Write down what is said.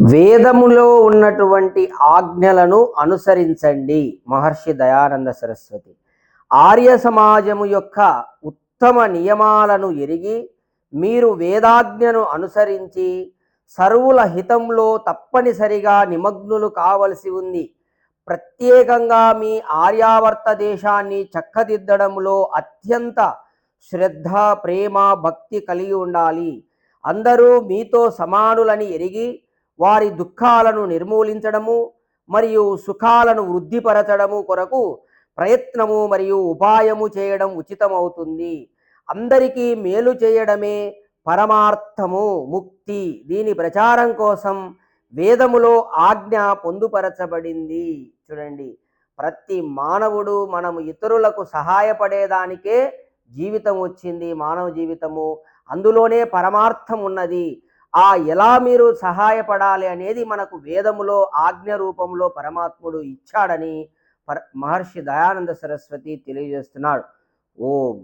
వేదములో ఉన్నటువంటి ఆజ్ఞలను అనుసరించండి. మహర్షి దయానంద సరస్వతి. ఆర్య సమాజము యొక్క ఉత్తమ నియమాలను ఎరిగి మీరు వేదాజ్ఞను అనుసరించి సర్వుల హితంలో తప్పనిసరిగా నిమగ్నులు కావలసి ఉంది. ప్రత్యేకంగా మీ ఆర్యావర్త దేశాన్ని చక్కదిద్దడంలో అత్యంత శ్రద్ధ ప్రేమ భక్తి కలిగి ఉండాలి. అందరూ మీతో సమానులని ఎరిగి వారి దుఃఖాలను నిర్మూలించడము మరియు సుఖాలను వృద్ధిపరచడము కొరకు ప్రయత్నము మరియు ఉపాయము చేయడం ఉచితమవుతుంది. అందరికీ మేలు చేయడమే పరమార్థము ముక్తి. దీని ప్రచారం కోసం వేదములో ఆజ్ఞ పొందుపరచబడింది. చూడండి ప్రతి మానవుడు మనము ఇతరులకు సహాయపడేదానికే జీవితం వచ్చింది మానవ జీవితము. అందులోనే పరమార్థం ఉన్నది. ఆ ఎలా మీరు సహాయపడాలి అనేది మనకు వేదములో ఆజ్ఞ రూపంలో పరమాత్ముడు ఇచ్చాడని పర మహర్షి దయానంద సరస్వతి తెలియజేస్తున్నాడు. ఓం.